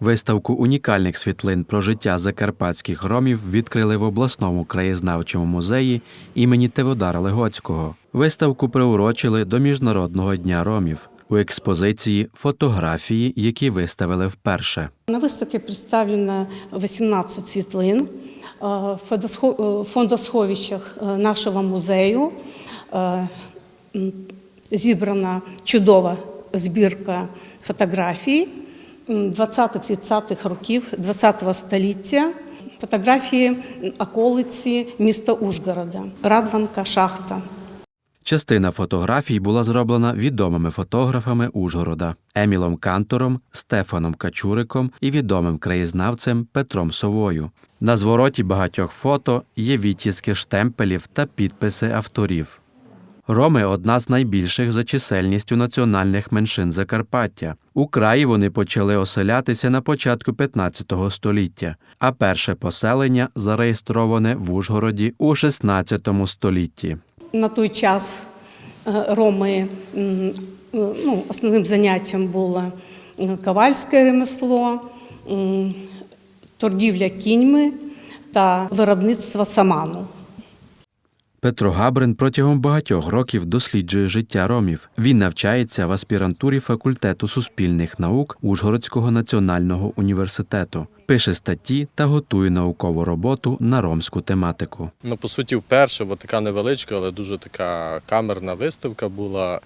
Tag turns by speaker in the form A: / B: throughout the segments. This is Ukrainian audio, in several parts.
A: Виставку унікальних світлин про життя закарпатських ромів відкрили в обласному краєзнавчому музеї імені Теводара Легоцького. Виставку приурочили до Міжнародного дня ромів. У експозиції фотографії, які виставили вперше.
B: На выставке представлено 18 світлин е, в е, фондосховищах е, нашого музею. Зібрана чудова збірка фотографій 20-30-х років ХХ століття. Фотографії околиці міста Ужгорода, Радванка, шахта.
A: Частина фотографій була зроблена відомими фотографами Ужгорода Емілом Кантором, Стефаном Качуриком і відомим краєзнавцем Петром Совою. На звороті багатьох фото є відтіски штемпелів та підписи авторів. Роми одна з найбільших за чисельністю національних меншин Закарпаття. У краї вони почали оселятися на початку 15 століття, а перше поселення зареєстроване в Ужгороді у 16 столітті.
B: На той час е, роми е, ну, основним заняттям було е, ковальське ремесло, торгівля кіньми та виробництво саману.
A: Петро Габрин протягом багатьох років досліджує життя ромів. Він навчається в аспірантурі факультету суспільних наук Ужгородського національного університету, пише статті та готує наукову роботу на ромську тематику.
C: Ну, по суті, вперше, бо така невеличка, але дуже така камерна виставка була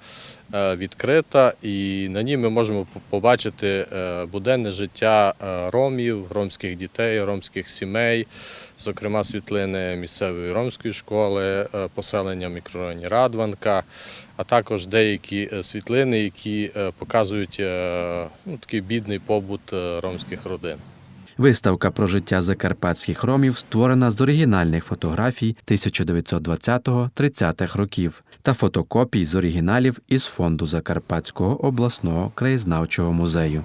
C: е, відкрита, і на ній ми можемо побачити е, буденне життя е, ромів, ромських дітей, ромських сімей, зокрема світлини місцевої ромської школи, поселення в мікрорайоні Радванка, а також деякі світлини, які показують ну, такий бідний побут ромських родин.
A: Виставка про життя закарпатських ромів створена з оригінальних фотографій 1920-30-х років та фотокопій з оригіналів із фонду Закарпатського обласного краєзнавчого музею.